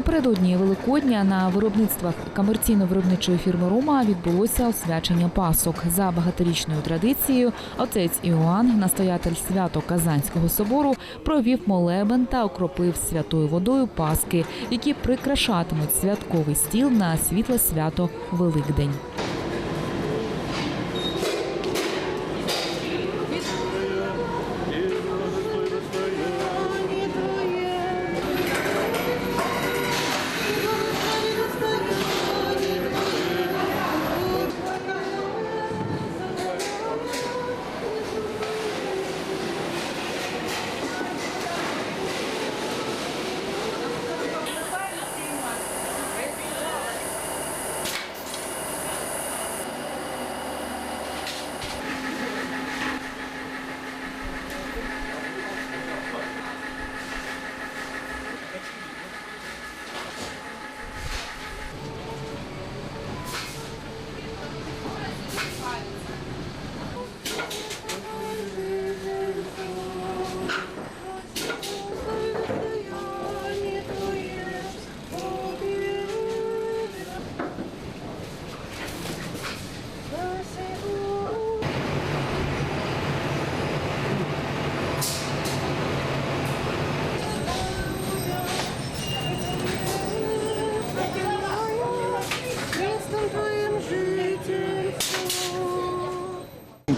Напередодні Великодня на виробництвах комерційно-виробничої фірми Рома відбулося освячення пасок. За багаторічною традицією отець Іоанн, настоятель свято Казанського собору, провів молебен та окропив святою водою паски, які прикрашатимуть святковий стіл на світле свято Великдень.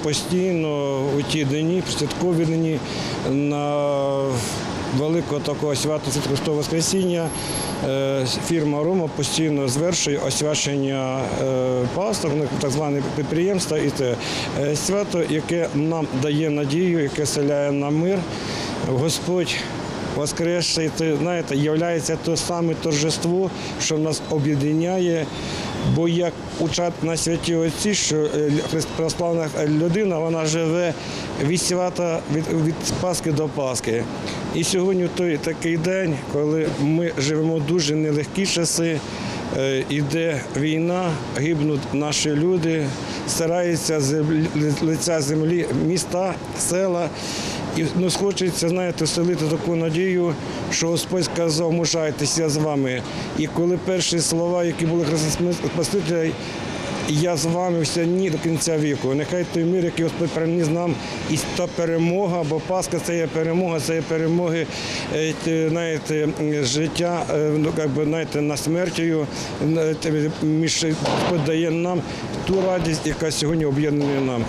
Постійно у ті дні, святкові дні, на великого такого свята Свят Христового Воскресіння е, фірма Рома постійно звершує освячення е, пасток, ну, так зване підприємства, і це е, свято, яке нам дає надію, яке селяє нам мир. Господь Воскресший, це, знаєте, є те саме торжество, що нас об'єднає. Бо як учать на святі отці, що е, православна людина вона живе від свята від, від Пасхи до Пасхи. І сьогодні той такий день, коли ми живемо дуже нелегкі часи, е, іде війна, гибнуть наші люди, стараються з лиця землі міста, села. І ну, хочеться, знаєте, вселити таку надію, що Господь сказав, мужайтеся з вами. І коли перші слова, які були Христа я з вами все ні до кінця віку. Нехай той мир, який Господь приніс нам, і та перемога, бо Пасха це є перемога, це є перемоги, е, знаєте, життя, е, ну, як би, знаєте, на смертю, знаєте, між дає нам ту радість, яка сьогодні об'єднує нам.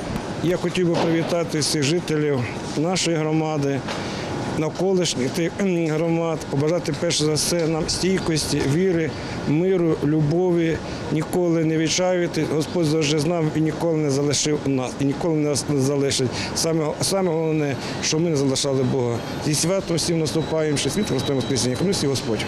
Я хотів би привітати всіх жителів нашої громади, навколишніх тих громад, побажати перш за все нам стійкості, віри, миру, любові, ніколи не відчаювати. Господь завжди знав і ніколи не залишив нас, і ніколи нас не залишить. Саме, саме головне, що ми не залишали Бога. Зі святом всім наступаємо, що світ Христом Воскресіння. Христі Господь.